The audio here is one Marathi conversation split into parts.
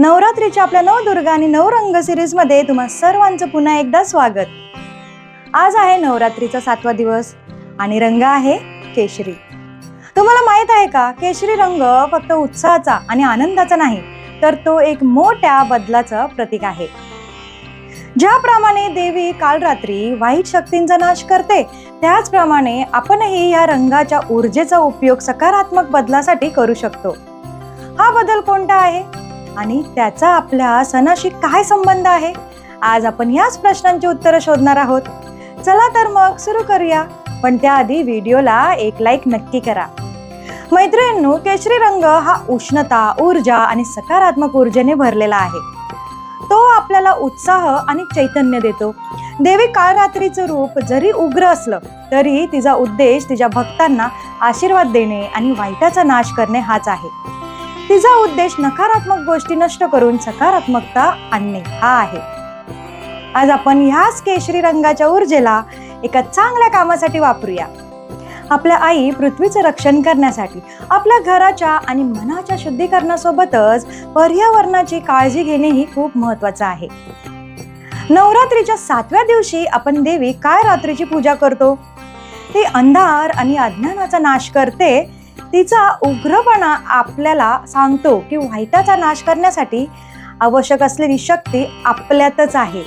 नवरात्रीच्या आपल्या नवदुर्गा आणि नवरंग सिरीजमध्ये तुम्हा सर्वांचं पुन्हा एकदा स्वागत. आज आहे नवरात्रीचा सातवा दिवस आणि रंग आहे केशरी. तुम्हाला माहीत आहे का केशरी रंग फक्त उत्साहाचा आणि आनंदाचा नाही तर तो एक मोठ्या बदलाचं प्रतीक आहे. ज्याप्रमाणे देवी काल रात्री वाईट शक्तींचा नाश करते त्याचप्रमाणे आपणही या रंगाच्या ऊर्जेचा उपयोग सकारात्मक बदलासाठी करू शकतो. हा बदल कोणता आहे? आणि त्याचा आपल्या सणाशी काय संबंध आहे? आज आपण याच प्रश्नांची उत्तरं शोधणार आहोत. चला तर मग सुरू करूया पण त्याआधी व्हिडिओला एक लाईक नक्की करा. मैत्रिणींनो केशरी रंग हा उष्णता ऊर्जा आणि सकारात्मक ऊर्जेने भरलेला आहे. तो आपल्याला उत्साह आणि चैतन्य देतो. देवी काळरात्रीचं रूप जरी उग्र असलं तरी तिचा उद्देश तिच्या भक्तांना आशीर्वाद देणे आणि वाईटाचा नाश करणे हाच आहे. तिचा उद्देश नकारात्मक गोष्टी नष्ट करून सकारात्मकता आणणे हा आहे. आज आपण ह्याच केशरी रंगाच्या ऊर्जेला एका चांगल्या कामासाठी वापरूया. आपल्या आई पृथ्वीचं रक्षण करण्यासाठी आपल्या घराच्या आणि मनाच्या शुद्धीकरणासोबतच पर्यावरणाची काळजी घेणेही खूप महत्वाचं आहे. नवरात्रीच्या सातव्या दिवशी आपण देवी काय रात्रीची पूजा करतो? ती अंधार आणि अज्ञानाचा नाश करते तिचा उग्रपणा आपल्याला सांगतो की वाईटाचा नाश करण्यासाठी आवश्यक असलेली शक्ती आपल्यातच आहे.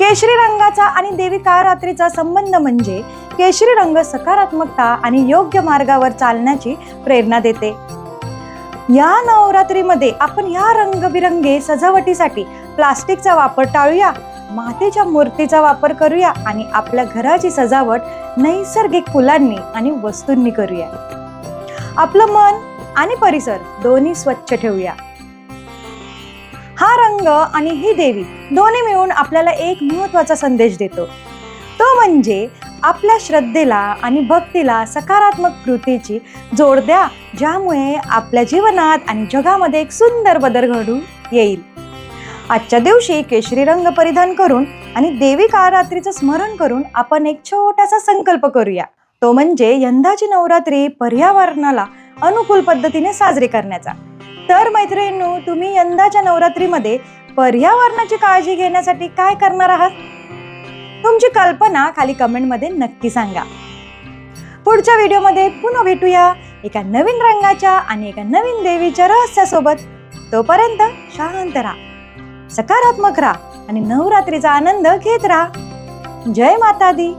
केशरी रंगाचा आणि देवी काळरात्रीचा संबंध म्हणजे केशरी रंग सकारात्मकता आणि योग्य मार्गावर चालण्याची प्रेरणा देते. या नवरात्रीमध्ये आपण या रंगबिरंगी सजावटीसाठी प्लास्टिकचा वापर टाळूया मातीच्या मूर्तीचा वापर करूया आणि आपल्या घराची सजावट नैसर्गिक फुलांनी आणि वस्तूंनी करूया. आपलं मन आणि परिसर दोन्ही स्वच्छ ठेवूया. हा रंग आणि ही देवी दोन्ही मिळून आपल्याला एक महत्त्वाचा संदेश देतो. तो म्हणजे आपल्या श्रद्धेला आणि भक्तीला सकारात्मक कृतीची जोड द्या ज्यामुळे आपल्या जीवनात आणि जगामध्ये एक सुंदर बदल घडून येईल. आजच्या दिवशी केशरी रंग परिधान करून आणि देवी काळरात्रीचं स्मरण करून आपण एक छोटासा संकल्प करूया. तो म्हणजे यंदाची नवरात्री पर्यावरणाला अनुकूल पद्धतीने साजरी करण्याचा. तर मैत्रिणींनो तुम्ही यंदाच्या नवरात्रीमध्ये पर्यावरणाची काळजी घेण्यासाठी काय करणार आहात? तुमची कल्पना खाली कमेंटमध्ये नक्की सांगा. पुढच्या व्हिडिओमध्ये पुन्हा भेटूया. एका नवीन रंगाच्या आणि एका नवीन देवीच्या रहस्यासोबत. तोपर्यंत शांत राहा. सकारात्मक राहा आणि नवरात्रीचा आनंद घेत राहा. जय माता दी